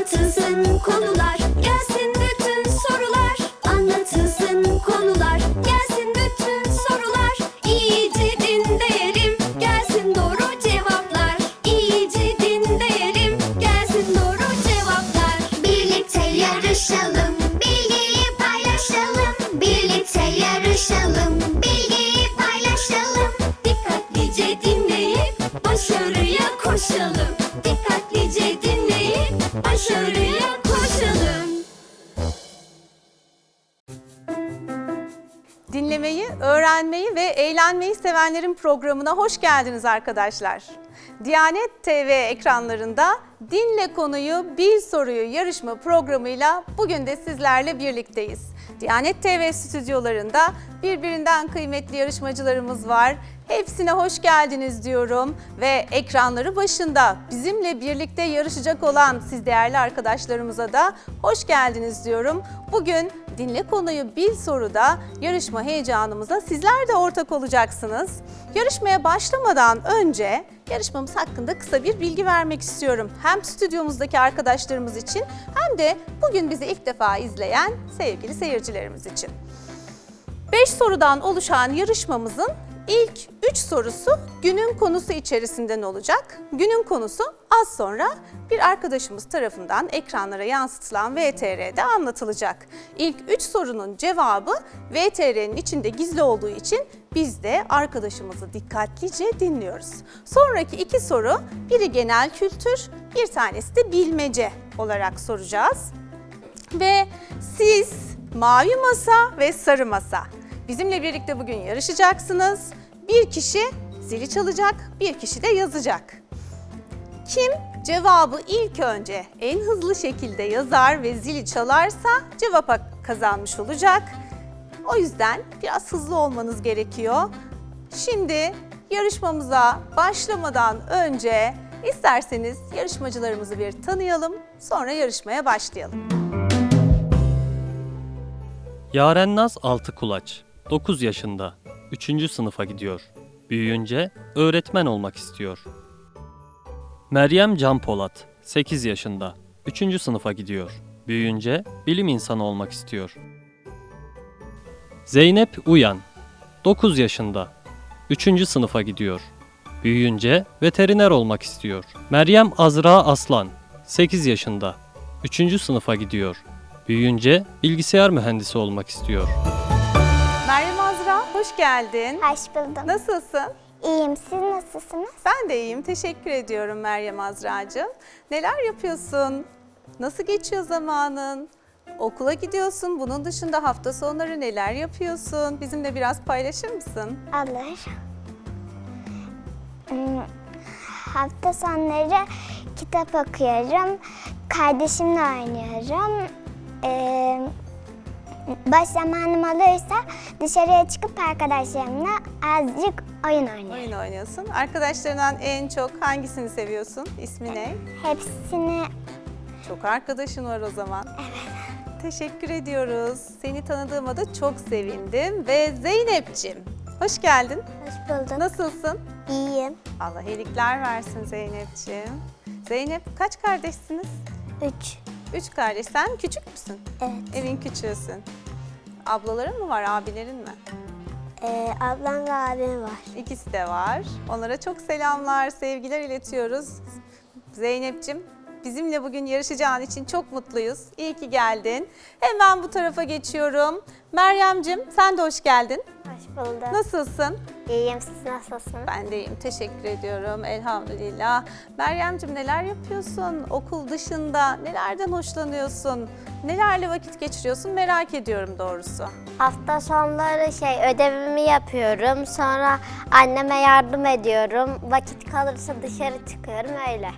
Anlatılsın konular eğlenmeyi sevenlerin programına hoş geldiniz arkadaşlar. Diyanet TV ekranlarında Dinle Konuyu Bil Soruyu yarışma programıyla bugün de sizlerle birlikteyiz. Diyanet TV stüdyolarında birbirinden kıymetli yarışmacılarımız var. Hepsine hoş geldiniz diyorum ve ekranları başında bizimle birlikte yarışacak olan siz değerli arkadaşlarımıza da hoş geldiniz diyorum. Bugün Dinle Konuyu Bil Soru'da yarışma heyecanımıza sizler de ortak olacaksınız. Yarışmaya başlamadan önce yarışmamız hakkında kısa bir bilgi vermek istiyorum. Hem stüdyomuzdaki arkadaşlarımız için hem de bugün bizi ilk defa izleyen sevgili seyircilerimiz için. 5 sorudan oluşan yarışmamızın ilk 3 sorusu günün konusu içerisinden olacak. Günün konusu az sonra bir arkadaşımız tarafından ekranlara yansıtılan VTR'de anlatılacak. İlk 3 sorunun cevabı VTR'nin içinde gizli olduğu için biz de arkadaşımızı dikkatlice dinliyoruz. Sonraki iki soru biri genel kültür, bir tanesi de bilmece olarak soracağız. Ve siz mavi masa ve sarı masa bizimle birlikte bugün yarışacaksınız. Bir kişi zili çalacak, bir kişi de yazacak. Kim cevabı ilk önce en hızlı şekilde yazar ve zili çalarsa cevap kazanmış olacak. O yüzden biraz hızlı olmanız gerekiyor. Şimdi yarışmamıza başlamadan önce isterseniz yarışmacılarımızı bir tanıyalım, sonra yarışmaya başlayalım. Yaren Naz Altıkulaç, 9 yaşında, 3. sınıfa gidiyor. Büyüyünce öğretmen olmak istiyor. Meryem Can Polat, 8 yaşında, 3. sınıfa gidiyor. Büyüyünce bilim insanı olmak istiyor. Zeynep Uyan, 9 yaşında, 3. sınıfa gidiyor. Büyüyünce veteriner olmak istiyor. Meryem Azra Aslan, 8 yaşında, 3. sınıfa gidiyor. Büyüyünce bilgisayar mühendisi olmak istiyor. Hoş geldin. Hoş buldum. Nasılsın? İyiyim. Siz nasılsınız? Ben de iyiyim. Teşekkür ediyorum Meryem Azra'cığım. Neler yapıyorsun? Nasıl geçiyor zamanın? Okula gidiyorsun. Bunun dışında hafta sonları neler yapıyorsun? Bizimle biraz paylaşır mısın? Alır. Hmm, Hafta sonları kitap okuyorum. Kardeşimle oynuyorum. Ee, boş zamanım olursa dışarıya çıkıp arkadaşlarımla azıcık oyun oynuyorum. Oyun oynuyorsun. Arkadaşlarından en çok hangisini seviyorsun? İsmi ne? Hepsini Çok arkadaşın var o zaman. Evet. Teşekkür ediyoruz. Seni tanıdığıma da çok sevindim. Ve Zeynep'ciğim, hoş geldin. hoş buldum. Nasılsın? İyiyim. Allah iyilikler versin Zeynep'ciğim. Zeynep kaç kardeşsiniz? Üç. Üç kardeş. Sen küçük müsün? Evet. Evin küçüğüsün. Ablaların mı var, abilerin mi? Ee, ablam ve abim var. İkisi de var. Onlara çok selamlar, sevgiler iletiyoruz. Zeynep'ciğim bizimle bugün yarışacağın için çok mutluyuz. İyi ki geldin. Hemen bu tarafa geçiyorum. Meryem'cim sen de hoş geldin. Hoş buldum. Nasılsın? İyiyim. Siz nasılsınız? Ben de iyiyim. Teşekkür ediyorum. Elhamdülillah. Meryem'cim neler yapıyorsun? Okul dışında nelerden hoşlanıyorsun? Nelerle vakit geçiriyorsun? Merak ediyorum doğrusu. Hafta sonları şey ödevimi yapıyorum. Sonra anneme yardım ediyorum. Vakit kalırsa dışarı çıkıyorum öyle.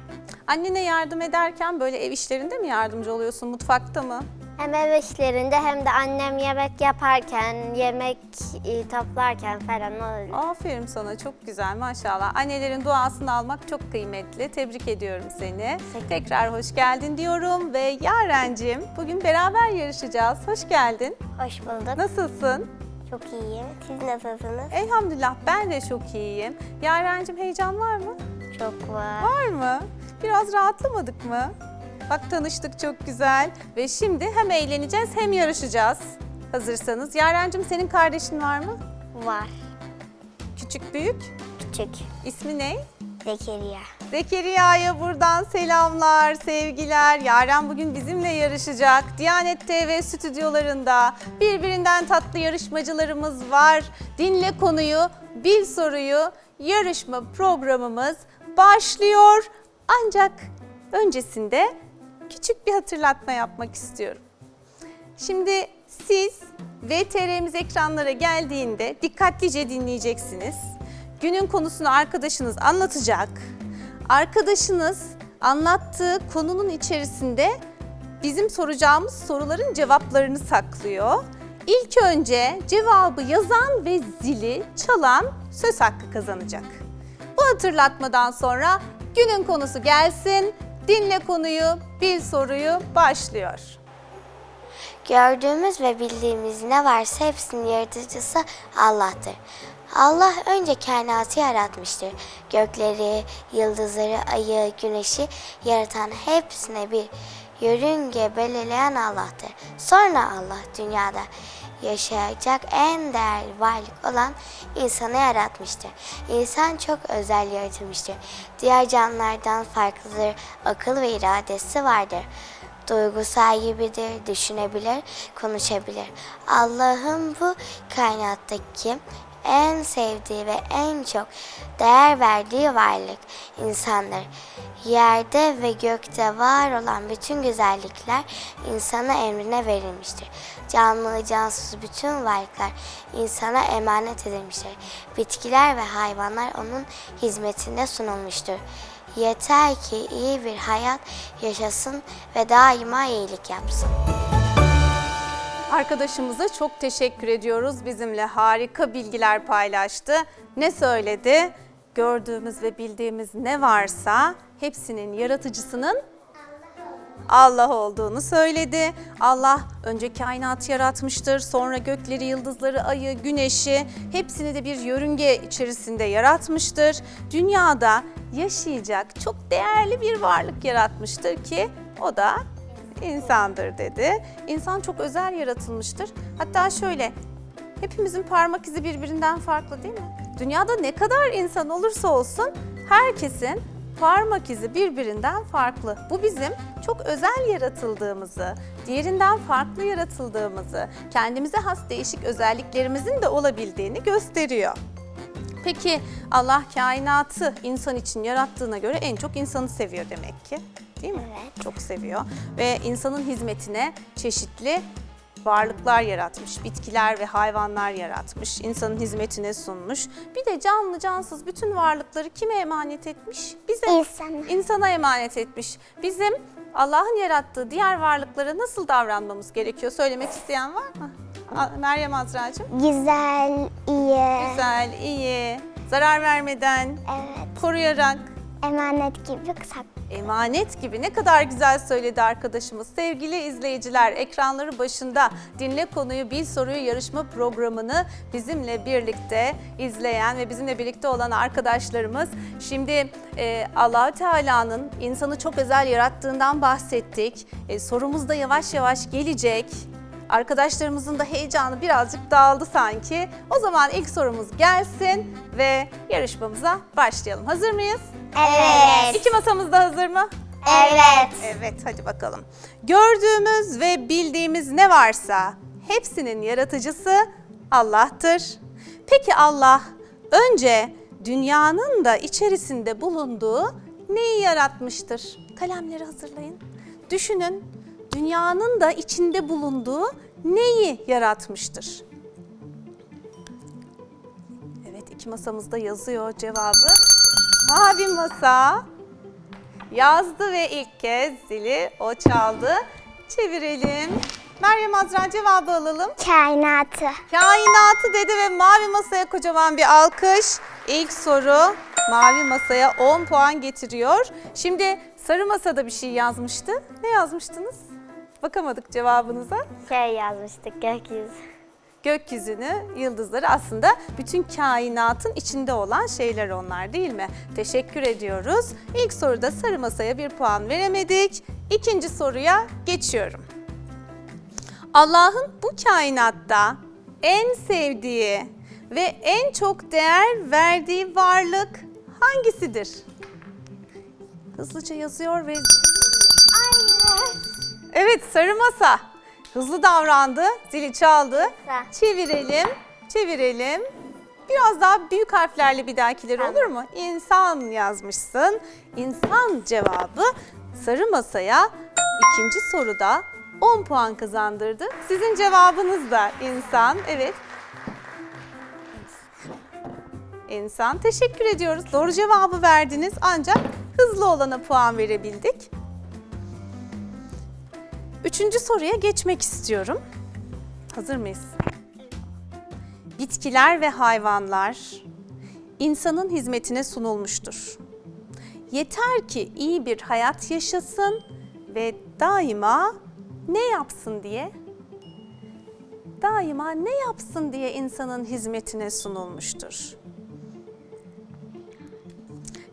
Annene yardım ederken böyle ev işlerinde mi yardımcı oluyorsun? Mutfakta mı? Hem ev işlerinde hem de annem yemek yaparken, yemek e, toplarken falan öyle. Aferin sana çok güzel maşallah. Annelerin duasını almak çok kıymetli. Tebrik ediyorum seni. Tekrar hoş geldin diyorum ve Yaren'cim bugün beraber yarışacağız. Hoş geldin. Hoş bulduk. Nasılsın? Çok iyiyim. Siz nasılsınız? Elhamdülillah ben de çok iyiyim. Yaren'cim heyecan var mı? Çok var. Var mı? Biraz rahatlamadık mı? Bak tanıştık çok güzel. Ve şimdi hem eğleneceğiz hem yarışacağız. Hazırsanız. Yarencim senin kardeşin var mı? Var. Küçük büyük. Küçük. İsmi ne? Zekeriya. Zekeriya'ya buradan selamlar, sevgiler. Yaren bugün bizimle yarışacak. Diyanet TV stüdyolarında birbirinden tatlı yarışmacılarımız var. Dinle konuyu, bil soruyu. Yarışma programımız başlıyor. Ancak öncesinde küçük bir hatırlatma yapmak istiyorum. Şimdi siz VTR'miz ekranlara geldiğinde dikkatlice dinleyeceksiniz. Günün konusunu arkadaşınız anlatacak. Arkadaşınız anlattığı konunun içerisinde bizim soracağımız soruların cevaplarını saklıyor. İlk önce cevabı yazan ve zili çalan söz hakkı kazanacak. Bu hatırlatmadan sonra günün konusu gelsin. Dinle konuyu, bil soruyu başlıyor. Gördüğümüz ve bildiğimiz ne varsa hepsinin yaratıcısı Allah'tır. Allah önce kainatı yaratmıştır. Gökleri, yıldızları, ayı, güneşi yaratan hepsine bir yörünge belirleyen Allah'tır. Sonra Allah dünyada yaşayacak en değerli varlık olan insanı yaratmıştır. İnsan çok özel yaratılmıştır. Diğer canlılardan farklıdır. Akıl ve iradesi vardır duygu sahibidir, düşünebilir, konuşabilir. Allah'ın bu kainattaki en sevdiği ve en çok değer verdiği varlık insandır. Yerde ve gökte var olan bütün güzellikler insana emrine verilmiştir. Canlı, cansız bütün varlıklar insana emanet edilmiştir. Bitkiler ve hayvanlar onun hizmetinde sunulmuştur. Yeter ki iyi bir hayat yaşasın ve daima iyilik yapsın. Arkadaşımıza çok teşekkür ediyoruz. Bizimle harika bilgiler paylaştı. Ne söyledi? Gördüğümüz ve bildiğimiz ne varsa hepsinin yaratıcısının Allah olduğunu söyledi. Allah önce kainatı yaratmıştır. Sonra gökleri, yıldızları, ayı, güneşi hepsini de bir yörünge içerisinde yaratmıştır. Dünyada yaşayacak çok değerli bir varlık yaratmıştır ki o da insandır dedi. İnsan çok özel yaratılmıştır. Hatta şöyle hepimizin parmak izi birbirinden farklı değil mi? Dünyada ne kadar insan olursa olsun herkesin parmak izi birbirinden farklı. Bu bizim çok özel yaratıldığımızı, diğerinden farklı yaratıldığımızı, kendimize has değişik özelliklerimizin de olabildiğini gösteriyor. Peki Allah kainatı insan için yarattığına göre en çok insanı seviyor demek ki. Değil mi? Evet. Çok seviyor ve insanın hizmetine çeşitli varlıklar yaratmış, bitkiler ve hayvanlar yaratmış, insanın hizmetine sunmuş. Bir de canlı cansız bütün varlıkları kime emanet etmiş? Bize. İnsana. İnsana emanet etmiş. Bizim Allah'ın yarattığı diğer varlıklara nasıl davranmamız gerekiyor? Söylemek isteyen var mı? Meryem Azra'cığım. Güzel, iyi, Güzel, iyi, zarar vermeden, evet, koruyarak, emanet gibi sak. emanet gibi ne kadar güzel söyledi arkadaşımız. Sevgili izleyiciler ekranları başında Dinle Konuyu Bil Soruyu yarışma programını bizimle birlikte izleyen ve bizimle birlikte olan arkadaşlarımız şimdi e, allah Teala'nın insanı çok özel yarattığından bahsettik. E, sorumuz da yavaş yavaş gelecek. Arkadaşlarımızın da heyecanı birazcık dağıldı sanki. O zaman ilk sorumuz gelsin ve yarışmamıza başlayalım. Hazır mıyız? Evet. İki masamız da hazır mı? Evet. Evet, hadi bakalım. Gördüğümüz ve bildiğimiz ne varsa hepsinin yaratıcısı Allah'tır. Peki Allah önce dünyanın da içerisinde bulunduğu neyi yaratmıştır? Kalemleri hazırlayın. Düşünün, dünyanın da içinde bulunduğu neyi yaratmıştır? Evet, iki masamızda yazıyor cevabı. Mavi masa yazdı ve ilk kez zili o çaldı. Çevirelim. Meryem Azra cevabı alalım. Kainatı. Kainatı dedi ve mavi masaya kocaman bir alkış. İlk soru mavi masaya 10 puan getiriyor. Şimdi sarı masada bir şey yazmıştı. Ne yazmıştınız? Bakamadık cevabınıza. Şey yazmıştık gökyüzü. gökyüzünü, yıldızları aslında bütün kainatın içinde olan şeyler onlar değil mi? Teşekkür ediyoruz. İlk soruda sarı masaya bir puan veremedik. İkinci soruya geçiyorum. Allah'ın bu kainatta en sevdiği ve en çok değer verdiği varlık hangisidir? Hızlıca yazıyor ve Evet sarı masa. Hızlı davrandı, zili çaldı. Masa. Çevirelim, çevirelim. Biraz daha büyük harflerle bir dahakileri olur mu? İnsan yazmışsın. İnsan cevabı sarı masaya ikinci soruda 10 puan kazandırdı. Sizin cevabınız da insan. Evet. İnsan. Teşekkür ediyoruz. Doğru cevabı verdiniz ancak hızlı olana puan verebildik. Üçüncü soruya geçmek istiyorum. Hazır mıyız? Bitkiler ve hayvanlar insanın hizmetine sunulmuştur. Yeter ki iyi bir hayat yaşasın ve daima ne yapsın diye daima ne yapsın diye insanın hizmetine sunulmuştur.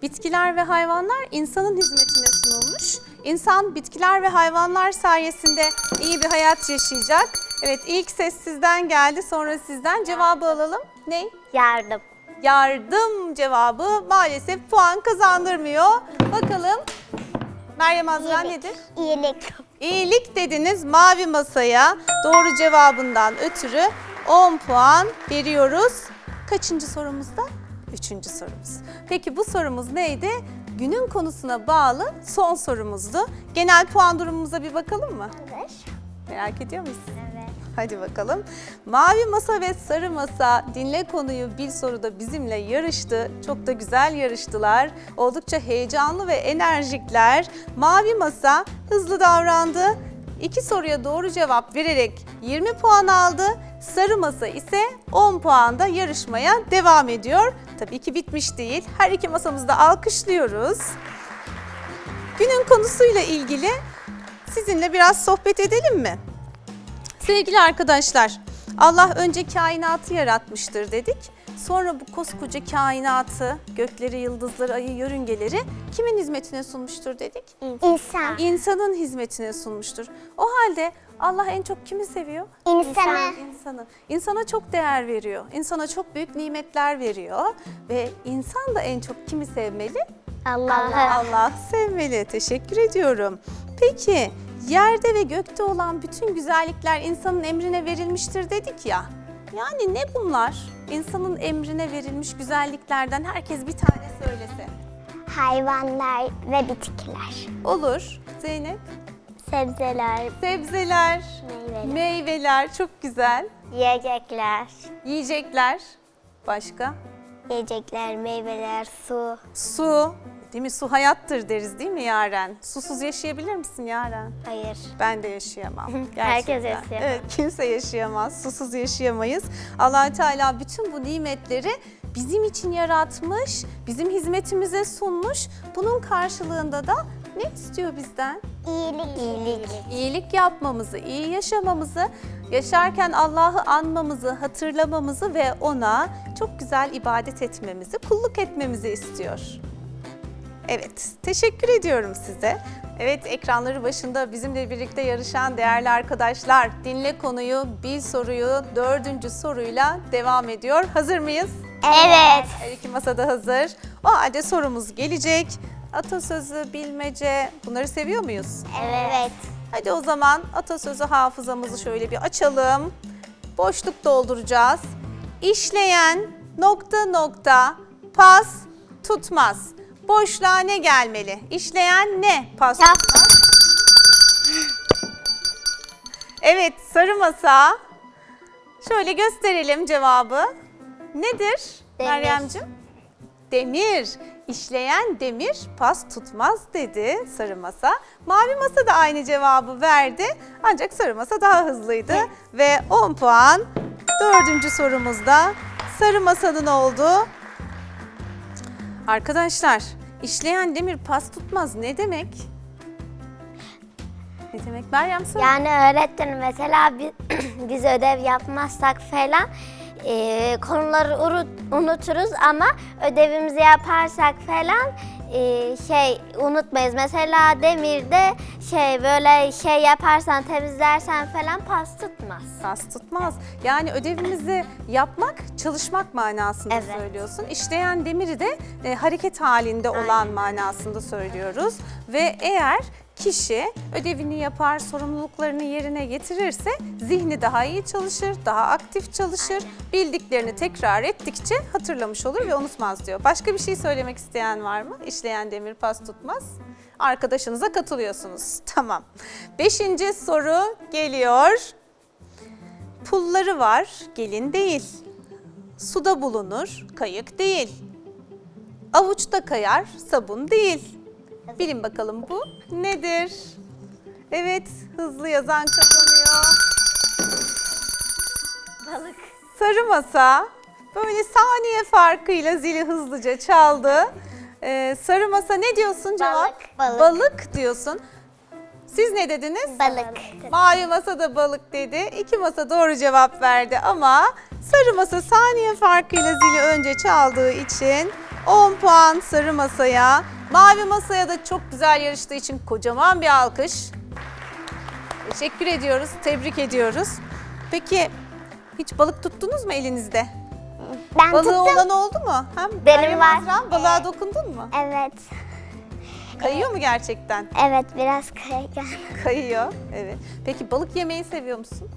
Bitkiler ve hayvanlar insanın hizmetine. İnsan bitkiler ve hayvanlar sayesinde iyi bir hayat yaşayacak. Evet ilk ses sizden geldi sonra sizden cevabı alalım. Ne? Yardım. Yardım cevabı maalesef puan kazandırmıyor. Bakalım Meryem Azra nedir? İyilik. İyilik dediniz mavi masaya. Doğru cevabından ötürü 10 puan veriyoruz. Kaçıncı sorumuzda? Üçüncü sorumuz. Peki bu sorumuz neydi? Günün konusuna bağlı son sorumuzdu. Genel puan durumumuza bir bakalım mı? Evet. Merak ediyor musun? Evet. Hadi bakalım. Mavi masa ve sarı masa dinle konuyu bir soruda bizimle yarıştı. Çok da güzel yarıştılar. Oldukça heyecanlı ve enerjikler. Mavi masa hızlı davrandı. İki soruya doğru cevap vererek 20 puan aldı. Sarı masa ise 10 puanda yarışmaya devam ediyor. Tabii ki bitmiş değil. Her iki masamızı da alkışlıyoruz. Günün konusuyla ilgili sizinle biraz sohbet edelim mi? Sevgili arkadaşlar, Allah önce kainatı yaratmıştır dedik. Sonra bu koskoca kainatı, gökleri, yıldızları, ayı, yörüngeleri kimin hizmetine sunmuştur dedik? İnsan. İnsanın hizmetine sunmuştur. O halde Allah en çok kimi seviyor? İnsanı. İnsanı. İnsana çok değer veriyor. İnsana çok büyük nimetler veriyor. Ve insan da en çok kimi sevmeli? Allah'ı. Allah sevmeli. Teşekkür ediyorum. Peki yerde ve gökte olan bütün güzellikler insanın emrine verilmiştir dedik ya. Yani ne bunlar? İnsanın emrine verilmiş güzelliklerden herkes bir tane söylese. Hayvanlar ve bitkiler. Olur. Zeynep. Sebzeler, Sebzeler, meyveler, meyveler çok güzel. yiyecekler, Yiyecekler. Başka? yiyecekler, meyveler, su. Su. Değil mi? Su hayattır deriz değil mi Yaren? Susuz yaşayabilir misin Yaren? Hayır. Ben de yaşayamam. Herkes yaşayamaz. Evet, kimse yaşayamaz. Susuz yaşayamayız. allah Teala bütün bu nimetleri bizim için yaratmış, bizim hizmetimize sunmuş. Bunun karşılığında da ne istiyor bizden? İyilik. İyilik. İyilik yapmamızı, iyi yaşamamızı, yaşarken Allah'ı anmamızı, hatırlamamızı ve ona çok güzel ibadet etmemizi, kulluk etmemizi istiyor. Evet, teşekkür ediyorum size. Evet, ekranları başında bizimle birlikte yarışan değerli arkadaşlar, dinle konuyu, bil soruyu, dördüncü soruyla devam ediyor. Hazır mıyız? Evet. Her iki masada hazır. O halde sorumuz gelecek. Atasözü, bilmece bunları seviyor muyuz? Evet. Hadi o zaman atasözü hafızamızı şöyle bir açalım. Boşluk dolduracağız. İşleyen nokta nokta pas tutmaz. Boşluğa ne gelmeli? İşleyen ne? Pas tutmaz. Evet sarı masa. Şöyle gösterelim cevabı. Nedir Demir. Meryemciğim? Demir. İşleyen demir pas tutmaz dedi sarı masa. Mavi masa da aynı cevabı verdi. Ancak sarı masa daha hızlıydı. Ve 10 puan dördüncü sorumuzda sarı masanın oldu. Arkadaşlar işleyen demir pas tutmaz ne demek? Ne demek? Meryem söyle. Yani öğretmenim mesela biz, biz ödev yapmazsak falan e, konuları uru- unuturuz ama ödevimizi yaparsak falan e, şey unutmayız. Mesela demirde şey böyle şey yaparsan temizlersen falan pas tutmaz. Kas tutmaz. Yani ödevimizi yapmak, çalışmak manasında Evet. söylüyorsun. İşleyen demiri de e, hareket halinde olan manasında söylüyoruz. Ve eğer kişi ödevini yapar, sorumluluklarını yerine getirirse zihni daha iyi çalışır, daha aktif çalışır. Bildiklerini tekrar ettikçe hatırlamış olur ve unutmaz diyor. Başka bir şey söylemek isteyen var mı? İşleyen demir pas tutmaz. Arkadaşınıza katılıyorsunuz. Tamam. Beşinci soru geliyor. Pulları var, gelin değil. Suda bulunur, kayık değil. Avuçta kayar, sabun değil. Bilin bakalım bu nedir? Evet, hızlı yazan kazanıyor. Balık. Sarı masa böyle saniye farkıyla zili hızlıca çaldı. Ee, sarı masa ne diyorsun cevap? Balık. Balık diyorsun. Siz ne dediniz? Balık. Mavi masa da balık dedi. İki masa doğru cevap verdi ama sarı masa saniye farkıyla zili önce çaldığı için 10 puan sarı masaya. Mavi masaya da çok güzel yarıştığı için kocaman bir alkış. Teşekkür ediyoruz, tebrik ediyoruz. Peki hiç balık tuttunuz mu elinizde? Ben Balığı tuttum. olan oldu mu? Hem Benim Meryem var. Azra, balığa dokundun mu? Evet. Kayıyor mu gerçekten? Evet biraz kaygan. Kayıyor. Evet. Peki balık yemeyi seviyor musun?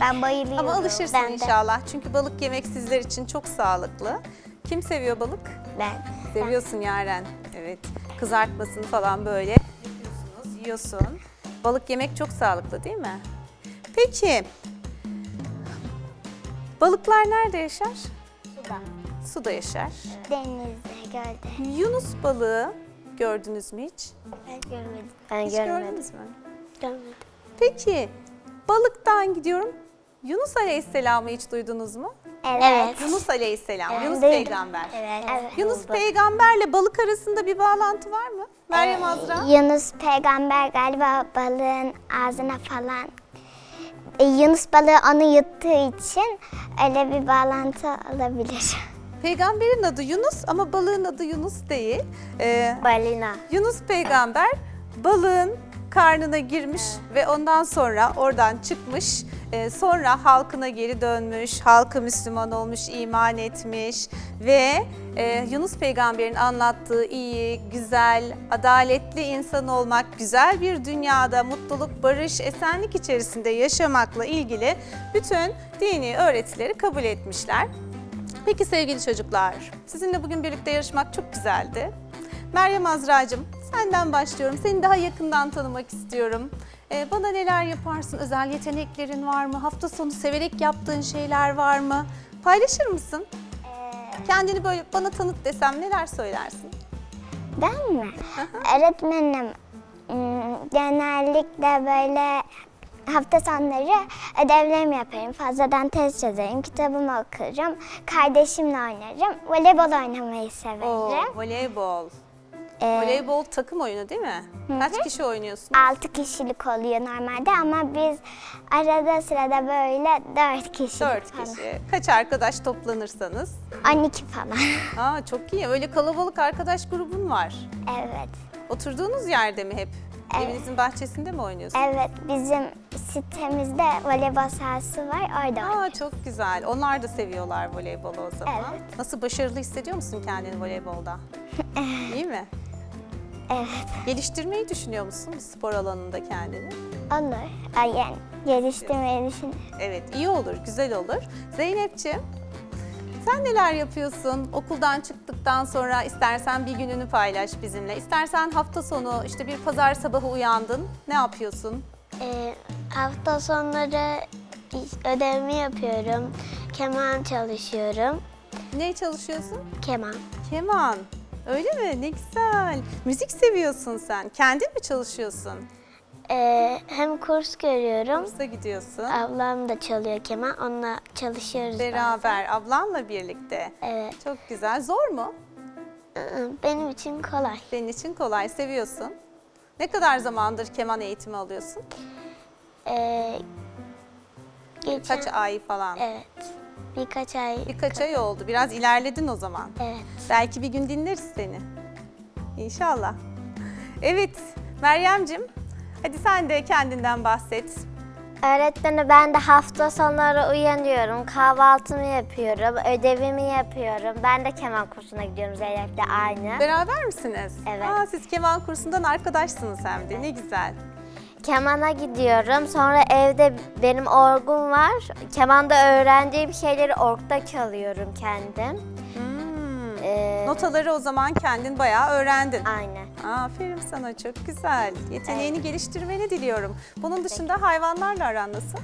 Ben bayılıyorum. Ama alışırsın Ben de. inşallah. Çünkü balık yemek sizler için çok sağlıklı. Kim seviyor balık? Ben. Seviyorsun Yaren. Evet. Kızartmasını falan böyle yapıyorsunuz, yiyorsun. Balık yemek çok sağlıklı değil mi? Peki. Balıklar nerede yaşar? Suda. Suda yaşar. Denizde, gölde. Yunus balığı gördünüz mü hiç? Ben görmedim. Ben Hiç görmedim. gördünüz mü? Görmedim. Peki balıktan gidiyorum. Yunus Aleyhisselam'ı hiç duydunuz mu? Evet. Yunus Aleyhisselam, Evet. Yunus peygamber. Evet. evet. Yunus peygamberle balık arasında bir bağlantı var mı? Meryem Azra? Yunus peygamber galiba balığın ağzına falan E, Yunus balığı onu yuttuğu için öyle bir bağlantı olabilir. Peygamberin adı Yunus ama balığın adı Yunus değil. Ee, Balina. Yunus peygamber balığın karnına girmiş ve ondan sonra oradan çıkmış. Ee, sonra halkına geri dönmüş, halkı Müslüman olmuş, iman etmiş ve e, Yunus peygamberin anlattığı iyi, güzel, adaletli insan olmak, güzel bir dünyada mutluluk, barış, esenlik içerisinde yaşamakla ilgili bütün dini öğretileri kabul etmişler. Peki sevgili çocuklar, sizinle bugün birlikte yarışmak çok güzeldi. Meryem Azra'cığım, senden başlıyorum. Seni daha yakından tanımak istiyorum. Ee, bana neler yaparsın? Özel yeteneklerin var mı? Hafta sonu severek yaptığın şeyler var mı? Paylaşır mısın? Kendini böyle bana tanıt desem neler söylersin? Ben mi? Öğretmenim ım, genellikle böyle hafta sonları ödevlerimi yaparım. Fazladan test çözerim, kitabımı okurum, kardeşimle oynarım, voleybol oynamayı Oo, severim. voleybol. Ee, Voleybol takım oyunu değil mi? Kaç kişi oynuyorsun? 6 kişilik oluyor normalde ama biz arada sırada böyle 4 kişilik 4 falan. kişi. Kaç arkadaş toplanırsanız? 12 falan. Aa çok iyi. Öyle kalabalık arkadaş grubun var. evet. Oturduğunuz yerde mi hep? Evet. Evinizin bahçesinde mi oynuyorsunuz? Evet bizim sitemizde voleybol sahası var orada Aa oynuyoruz. çok güzel. Onlar da seviyorlar voleybolu o zaman. Evet. Nasıl başarılı hissediyor musun kendini voleybolda? İyi mi? Evet. Geliştirmeyi düşünüyor musun spor alanında kendini? Olur. Ay, Yani geliştirmeyi düşünüyorum. Evet, iyi olur, güzel olur. Zeynep'ciğim, sen neler yapıyorsun okuldan çıktıktan sonra? istersen bir gününü paylaş bizimle. İstersen hafta sonu işte bir pazar sabahı uyandın. Ne yapıyorsun? Ee, hafta sonları ödevimi yapıyorum. Keman çalışıyorum. Ne çalışıyorsun? Keman. Keman. Öyle mi? Ne güzel. Müzik seviyorsun sen. Kendin mi çalışıyorsun? Ee, hem kurs görüyorum. Kursa gidiyorsun. Ablam da çalıyor keman. Onunla çalışıyoruz bazen. Beraber, ablanla birlikte. Evet. Çok güzel. Zor mu? Benim için kolay. Senin için kolay. Seviyorsun. Ne kadar zamandır keman eğitimi alıyorsun? Ee, geçen, Kaç ay falan? Evet. Birkaç ay. Birkaç ay oldu. Biraz ilerledin o zaman. Evet. Belki bir gün dinleriz seni. İnşallah. Evet, Meryem'cim hadi sen de kendinden bahset. Öğretmeni ben de hafta sonları uyanıyorum, kahvaltımı yapıyorum, ödevimi yapıyorum. Ben de keman kursuna gidiyorum Zeynep'le aynı. Beraber misiniz? Evet. Aa, siz keman kursundan arkadaşsınız hem de. Ne güzel. Kemana gidiyorum. Sonra evde benim orgum var. Kemanda öğrendiğim şeyleri orgda çalıyorum kendim. Hmm. Ee, Notaları o zaman kendin bayağı öğrendin. Aynen. Aferin sana çok güzel. Yeteneğini geliştirmeni diliyorum. Bunun dışında hayvanlarla aran nasıl?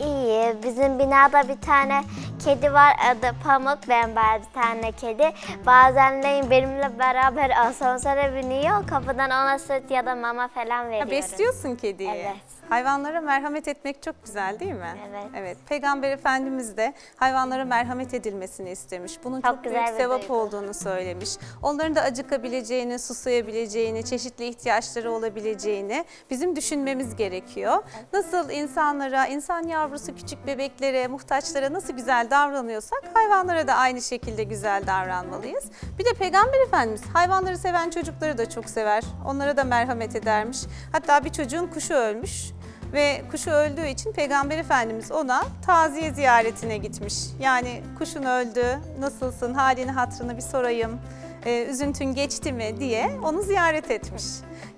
İyi. Bizim binada bir tane kedi var. Adı Pamuk. Ben bir tane kedi. Bazenleyin benimle beraber asansöre biniyor. Kapıdan ona süt ya da mama falan Ha, veriyorum. besliyorsun kediyi. Evet. Hayvanlara merhamet etmek çok güzel değil mi? Evet. Evet. Peygamber Efendimiz de hayvanlara merhamet edilmesini istemiş. Bunun çok, Çok büyük güzel bir sevap duygu. olduğunu söylemiş. Onların da acıkabileceğini, susayabileceğini, çeşitli ihtiyaçları olabileceğini bizim düşünmemiz gerekiyor. Nasıl insanlara, insan yavrusu küçük bebeklere, muhtaçlara nasıl güzel davranıyorsak hayvanlara da aynı şekilde güzel davranmalıyız. Bir de Peygamber Efendimiz hayvanları seven çocukları da çok sever. Onlara da merhamet edermiş. Hatta bir çocuğun kuşu ölmüş ve kuşu öldüğü için Peygamber Efendimiz ona taziye ziyaretine gitmiş. Yani kuşun öldü, nasılsın, halini hatrını bir sorayım, e, üzüntün geçti mi diye onu ziyaret etmiş.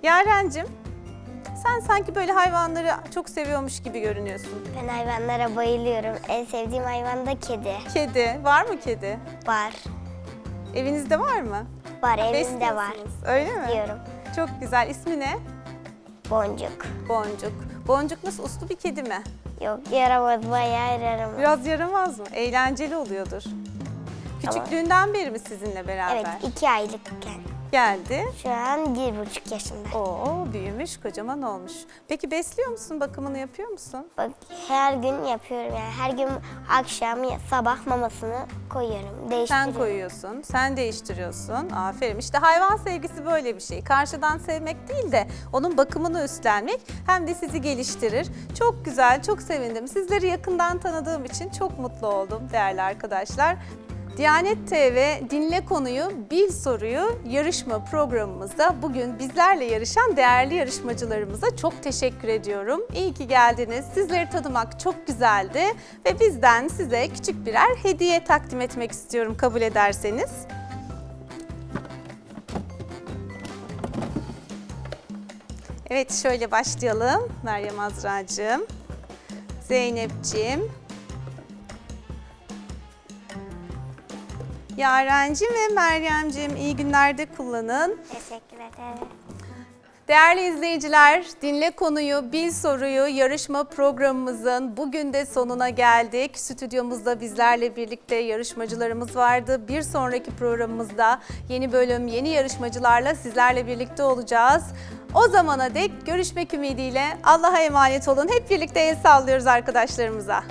Yarencim, sen sanki böyle hayvanları çok seviyormuş gibi görünüyorsun. Ben hayvanlara bayılıyorum. En sevdiğim hayvan da kedi. Kedi, var mı kedi? Var. Evinizde var mı? Var evimde var. Besliyorsunuz, Öyle mi? Diyorum. Çok güzel. İsmi ne? Boncuk. Boncuk. Boncuk nasıl uslu bir kedi mi? Yok yaramaz bayağı yaramaz. Biraz yaramaz mı? Eğlenceli oluyordur. Küçüklüğünden beri mi sizinle beraber? Evet iki aylıkken. Geldi. Şu an bir buçuk yaşında. Oo büyümüş, kocaman olmuş. Peki besliyor musun? Bakımını yapıyor musun? Bak her gün yapıyorum yani. Her gün akşam ya sabah mamasını koyuyorum. Sen Değiştiriyorum. koyuyorsun, sen değiştiriyorsun. Aferin. İşte hayvan sevgisi böyle bir şey. Karşıdan sevmek değil de onun bakımını üstlenmek hem de sizi geliştirir. Çok güzel, çok sevindim. Sizleri yakından tanıdığım için çok mutlu oldum değerli arkadaşlar. Diyanet TV Dinle Konuyu Bil Soruyu yarışma programımızda bugün bizlerle yarışan değerli yarışmacılarımıza çok teşekkür ediyorum. İyi ki geldiniz. Sizleri tanımak çok güzeldi ve bizden size küçük birer hediye takdim etmek istiyorum kabul ederseniz. Evet şöyle başlayalım. Meryem Azra'cığım, Zeynep'ciğim, Yarencim ve Meryem'cim iyi günlerde kullanın. Teşekkür ederim. Değerli izleyiciler, Dinle Konuyu, Bil Soruyu yarışma programımızın bugün de sonuna geldik. Stüdyomuzda bizlerle birlikte yarışmacılarımız vardı. Bir sonraki programımızda yeni bölüm, yeni yarışmacılarla sizlerle birlikte olacağız. O zamana dek görüşmek ümidiyle Allah'a emanet olun. Hep birlikte el sallıyoruz arkadaşlarımıza.